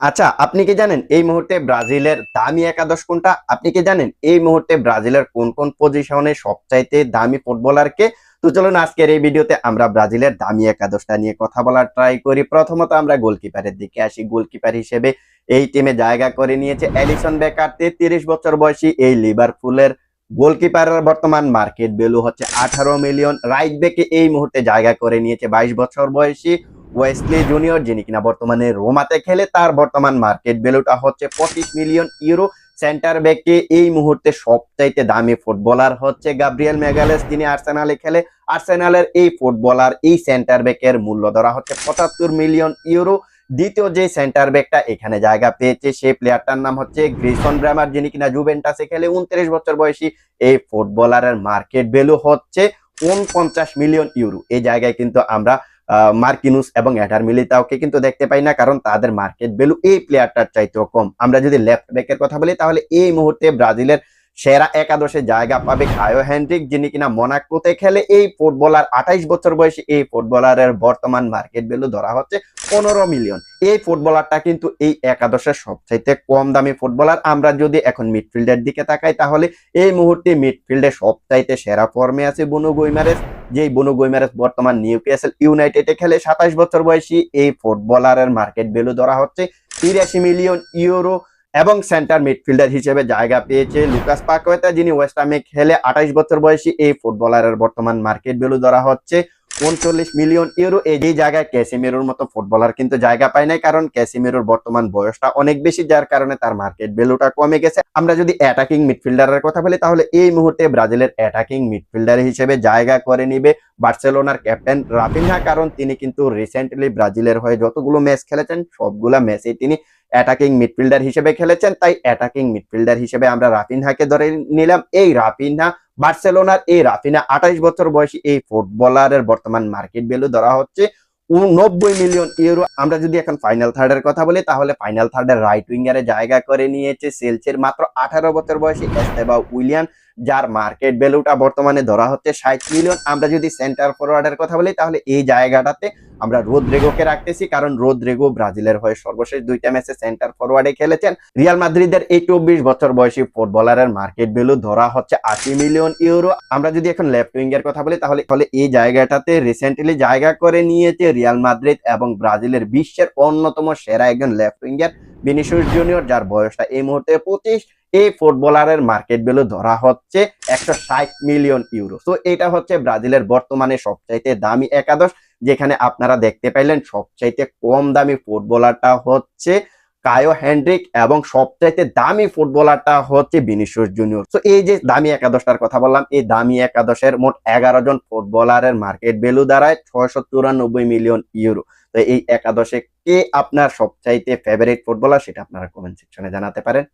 আচ্ছা আপনি কি জানেন এই মুহূর্তে ব্রাজিলের দামি একাদশ কোনটা? আপনি কি জানেন এই মুহূর্তে ব্রাজিলের কোন কোন পজিশনে সবচাইতে দামি ফুটবলারকে? তো চলুন আজকের এই ভিডিওতে আমরা ব্রাজিলের দামি একাদশটা নিয়ে কথা বলার ট্রাই করি। প্রথমত আমরা গোলকিপারের দিকে আসি। গোলকিপার হিসেবে এই টিমে জায়গা করে নিয়েছে এলিসন বেকার তেত্রিশ বছর বয়সী এই লিভারপুলের গোলকিপারের বর্তমান মার্কেট ভ্যালু হচ্ছে আঠারো মিলিয়ন রাইট ব্যাকে এই মুহূর্তে জায়গা করে নিয়েছে বাইশ বছর বয়সী ওয়েসলি জুনিয়র যিনি কিনা বর্তমানে রোমাতে খেলে, তার বর্তমান মার্কেট ভ্যালুটা হচ্ছে পঁচিশ মিলিয়ন ইউরো সেন্টার ব্যাকে এই মুহূর্তে সবচাইতে দামি ফুটবলার হচ্ছে গাব্রিয়েল মেগালেস যিনি আর্সেনালে খেলে। আর্সেনালের এই ফুটবলার এই সেন্টার ব্যাকের মূল্য ধরা হচ্ছে পঁচাত্তর মিলিয়ন ইউরো দ্বিতীয় যে সেন্টার ব্যাকটা এখানে জায়গা পেয়েছে, সেই প্লেয়ারটার নাম হচ্ছে গ্রিসন ব্রামার যিনি কিনা জুভেন্টাসে খেলে। উনত্রিশ বছর বয়সী এই ফুটবলারের মার্কেট ভ্যালু হচ্ছে উনপঞ্চাশ মিলিয়ন ইউরো এই জায়গায় কিন্তু আমরা মার্কিনুস এবং অ্যাডার মিলিতাওকে কিন্তু দেখতে পাই না, কারণ তাদের মার্কেট ভ্যালু এই প্লেয়ারটার চাইতেও কম। আমরা যদি লেফট ব্যাকের কথা বলি, তাহলে এই মুহূর্তে ব্রাজিলের সেরা একাদশে জায়গা পাবে কায়ো হ্যান্ড্রিক যিনি কিনা মোনাকোতে খেলে এই ফুটবলার আঠাইশ বছর বয়সী এই ফুটবলারের বর্তমান মার্কেট ভ্যালু ধরা হচ্ছে পনেরো মিলিয়ন এই ফুটবলারটা কিন্তু এই একাদশের সবচাইতে কম দামি ফুটবলার আমরা যদি এখন মিডফিল্ডের দিকে তাকাই, তাহলে এই মুহূর্তে মিডফিল্ডে সবচাইতে সেরা ফর্মে আছে বুনো গুইমারেস। যেই বনু গোইমারেস বর্তমান নিউক্যাসল ইউনাইটেডে খেলে, সাতাশ বছর বয়সী এই ফুটবলারের মার্কেট ভ্যালু ধরা হচ্ছে তিরাশি মিলিয়ন ইউরো এবং সেন্টার মিডফিল্ডার হিসেবে জায়গা পেয়েছে লুকাস পাকোয়েতা, যিনি ওয়েস্টামে খেলে আঠাইশ বছর বয়সী এই ফুটবলারের বর্তমান মার্কেট ভ্যালু ধরা হচ্ছে। উনচল্লিশ মিলিয়ন ইউরো এই জায়গায় ক্যাসিমেরোর মতো ফুটবলার কিন্তু জায়গা পায় নাই, কারণ ক্যাসিমেরোর বর্তমান বয়সটা অনেক বেশি, যার কারণে তার মার্কেট ভ্যালুটা কমে গেছে। আমরা যদি অ্যাটাকিং মিডফিল্ডারের কথা বলি, তাহলে এই মুহূর্তে ব্রাজিলের অ্যাটাকিং মিডফিল্ডার হিসেবে জায়গা করে নিবে বার্সেলোনার ক্যাপ্টেন রাফিনহা, কারণ তিনি কিন্তু রিসেন্টলি ব্রাজিলের হয়ে যতগুলো ম্যাচ খেলেছেন, সবগুলা ম্যাচে তিনি অ্যাটাকিং মিডফিল্ডার হিসেবে খেলেছেন। তাই অ্যাটাকিং মিডফিল্ডার হিসেবে আমরা রাফিনহাকে ধরে নিলাম। এই রাফিনহা বার্সেলোনার এই রাফিনা আঠাইশ বছর বয়সী এই ফুটবলারের বর্তমান মার্কেট ভ্যালু ধরা হচ্ছে নব্বই মিলিয়ন ইউরো। আমরা যদি এখন ফাইনাল থার্ডের কথা বলি, তাহলে ফাইনাল থার্ডের রাইট উইঙ্গারে জায়গা করে নিয়েছে সেলসের মাত্র আঠারো বছর বয়সী এস্তেবা উইলিয়াম। যার মার্কেট ভ্যালুটা বর্তমানে ধরা হচ্ছে ষাট মিলিয়ন আমরা যদি সেন্টার ফরওয়ার্ডের কথা বলি, তাহলে এই জায়গাটাতে আমরা রোদ্রেগোকে রাখতেছি। কারণ রোদ্রেগো ব্রাজিলের হয়ে সর্বশেষ দুইটা ম্যাচে সেন্টার ফরওয়ার্ডে খেলেছেন। রিয়াল মাদ্রিদের এই চব্বিশ বছর বয়সী ফুটবলারের মার্কেট ভ্যালু ধরা হচ্ছে আশি মিলিয়ন ইউরো আমরা যদি এখন লেফট উইং এর কথা বলি, তাহলে তাহলে এই জায়গাটাতে রিসেন্টলি জায়গা করে নিয়েছে রিয়াল মাদ্রিদ এবং ব্রাজিলের বিশ্বের অন্যতম সেরা একজন লেফট উইঙ্গার বিনিশুস জুনিয়র যার বয়সটা এই মুহূর্তে পঁচিশ। এই ফুটবলারের মার্কেট ভ্যালু ধরা হচ্ছে একশো ষাট মিলিয়ন ইউরো তো এটা হচ্ছে ব্রাজিলের বর্তমানে সবচাইতে দামি একাদশ, যেখানে আপনারা দেখতে পাইলেন সবচাইতে কম দামি ফুটবলারটা হচ্ছে কায়ো হ্যান্ড্রিক এবং সবচাইতে দামি ফুটবলারটা হচ্ছে বিনিশুস জুনিয়র। তো এই যে দামি একাদশটার কথা বললাম, এই দামি একাদশের মোট এগারো জন ফুটবলারের মার্কেট ভ্যালু দাঁড়ায় ছয়শো চুরানব্বই মিলিয়ন ইউরো তো, এই একাদশে কে আপনার সবচাইতে ফেভারিট ফুটবলার সেটা আপনারা কমেন্ট সেকশনে জানাতে পারেন।